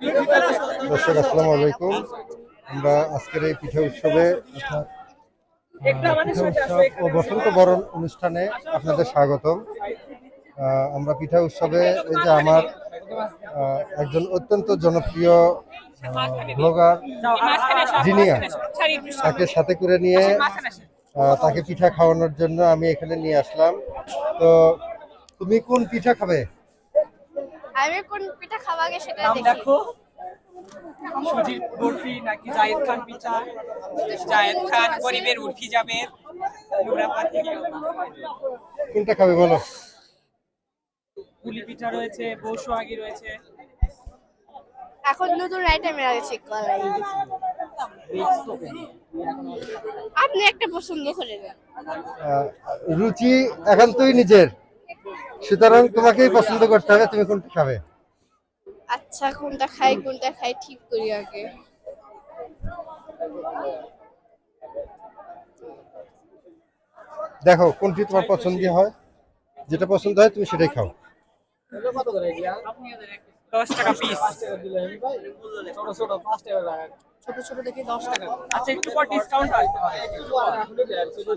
দর্শক আসসালামু আলাইকুম। আমরা আজকের এই পিঠা উৎসবে পিঠা উৎসব ও বসন্ত বরণ অনুষ্ঠানে আপনাদের স্বাগতম। আমরা পিঠা উৎসবে এই যে আমার একজন অত্যন্ত জনপ্রিয় ব্লগার জিনিয়া তাকে সাথে করে নিয়ে তাকে পিঠা খাওয়ানোর জন্য আমি এখানে নিয়ে আসলাম। তো তুমি কোন পিঠা খাবে? আমি কোন পিঠা খাওয়া আগে সেটা নাম দেখো। সুজির বরফি নাকি জায়েদ খান পিঠা? জায়েদ খান গরিবের উঠি যাবে। নুরাপাতি কোনটা খাবে বলো? পুলি পিঠা রয়েছে বৌসোয়াগি রয়েছে। এখন নতুন আইটেমের আগে চেক করাই আপনি একটা পছন্দ করে দেন। রুচি একান্তই নিজের। সুতরাং তোমাকেই পছন্দ করতে হবে তুমি কোনটা খাবে? আচ্ছা কোনটা খাই কোনটা খাই ঠিক করি আগে। দেখো কোনটি তোমার পছন্দ হয় যেটা পছন্দ হয় তুমি সেটাই খাও। দশ টাকা পিস আচ্ছা একটু পর ডিসকাউন্ট হয়।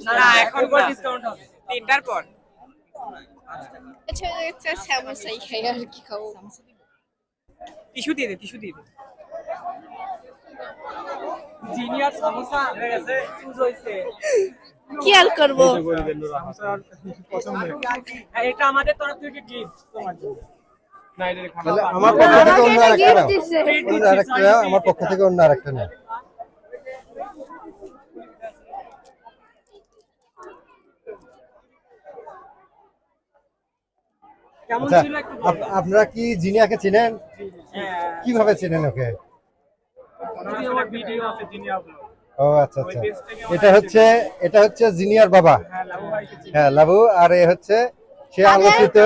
না না এখন পর ডিসকাউন্ট হবে। তিনটার পর। আচ্ছা আচ্ছা স্যামোসাই খাই আর কি খাব। টিস্যু দিয়ে দে টিস্যু দিয়ে দে। জিনিয়ার সামোসা হয়ে গেছে চুজ হইছে। কি আর করব হ্যাঁ, এটা আমাদের তরফ থেকে গিফট তোমার জন্য। আমার পক্ষ থেকে অন্য আরেকটা আমার পক্ষ থেকে অন্য আরেকটা নাও কেমন আচ্ছা ছিল একটু আপ- আপনারা কি জিনিয়াকে চেনেন? হ্যাঁ। কীভাবে চেনেন ওকে? ও আচ্ছা আচ্ছা। এটা হচ্ছে এটা হচ্ছে জিনিয়ার বাবা। হ্যাঁ লাভু চিনি। হ্যাঁ লাবু আর এ হচ্ছে সে আলোচিত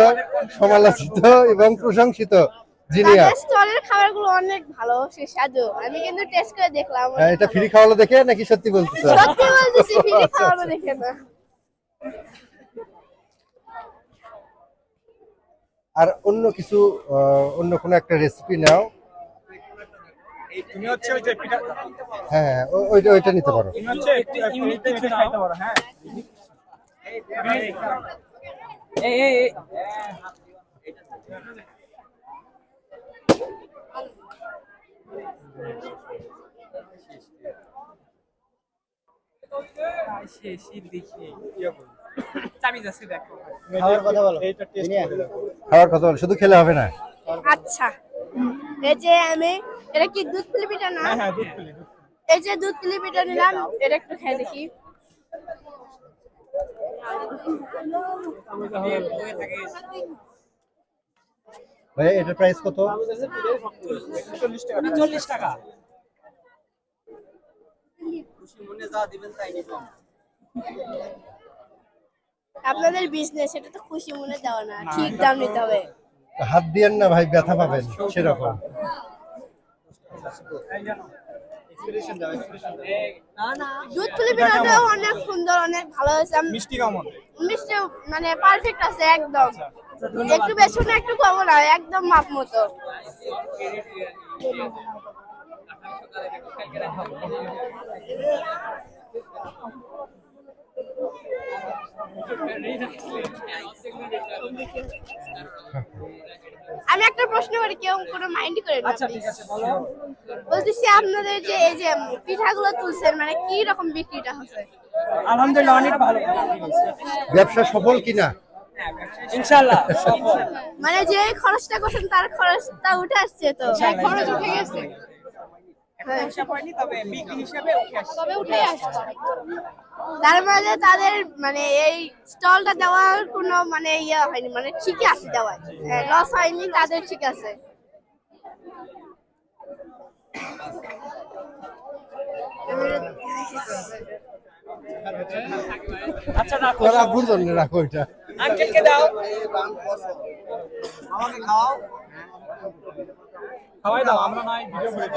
সমালোচিত এবং প্রশংসিত জিনিয়া। স্টলের খাবারগুলো অনেক ভালো সুস্বাদু আমি কিন্তু টেস্ট করে দেখলাম হ্যাঁ, এটা ফ্রি খাওয়ালো দেখে নাকি সত্যি বলতেছো? সত্যি বলতেছি ফ্রি আচ্ছা, আচ্ছা। দেখে না। আর অন্য কিছু অন্য কোনো একটা রেসিপি নাও। তুমি হচ্ছে ওই যে পিঠা হ্যাঁ হ্যাঁ, ও- ওইটা ওইটা নিতে পারো। তুমি হচ্ছে ইউনিক কিছু খাইতে পারো হ্যাঁ। এই এই এই। শেষই দেখি চাবি যাচ্ছে দেখো। খাওয়ার কথা বলো। এইটা টেস্ট করে দেখো। খাওয়ার কথা বলো, শুধু খেলে হবে না? আচ্ছা। এই যে আমি এটা কি দুধ পুলি না? হ্যাঁ হ্যাঁ দুধ পুলি এই যে দুধ পুলি নিলাম এটা একটু খেয়ে দেখি। ভাই এটার প্রাইস কত? টাকা চল্লিশ টাকা। আপনাদের বিজনেস এটা তো খুশি মনে দেওয়া না। ঠিক দাম নিতে হবে। হাত দিয়েন না ভাই ব্যথা পাবেন সেরকম। এক্সপ্রেশন দাও এক্সপ্রেশন দাও। না না। দুধ অনেক সুন্দর অনেক ভালো হয়েছে। মিষ্টি কেমন? মিষ্টি মানে পারফেক্ট আছে একদম। একটু বেশি না একটু কম না একদম মাপ মতো। আমি একটা প্রশ্ন করি কেউ কোনো মাইন্ড করে আচ্ছা ঠিক আছে বলো। বলতেছি আপনাদের যে এই যে পিঠাগুলো তুলছেন মানে কি রকম বিক্রিটা হচ্ছে? আলহামদুলিল্লাহ অনেক ভালো। ব্যবসা সফল কিনা? ইনশাআল্লাহ সফল। মানে যে খরচটা করছেন তার খরচটা উঠে আসছে তো? খরচ উঠে গেছে? এখন হিসাব হয়নি তবে বিক্রি হিসাবে উঠে আসছে। তবে উঠে আসছে। তার মানে তাদের মানে এই স্টলটা দেওয়ার কোনো মানে ইয়ে হয়নি মানে ঠিকই আছে দেওয়ার। লস হয়নি তাদের ঠিক আছে। আচ্ছা রাখো। তোর জন্য রাখো এটা। আঙ্কেলকে দাও। আমাকে খাওয়াও। খাওয়াই দাও আমরা নয় ভিডিও করে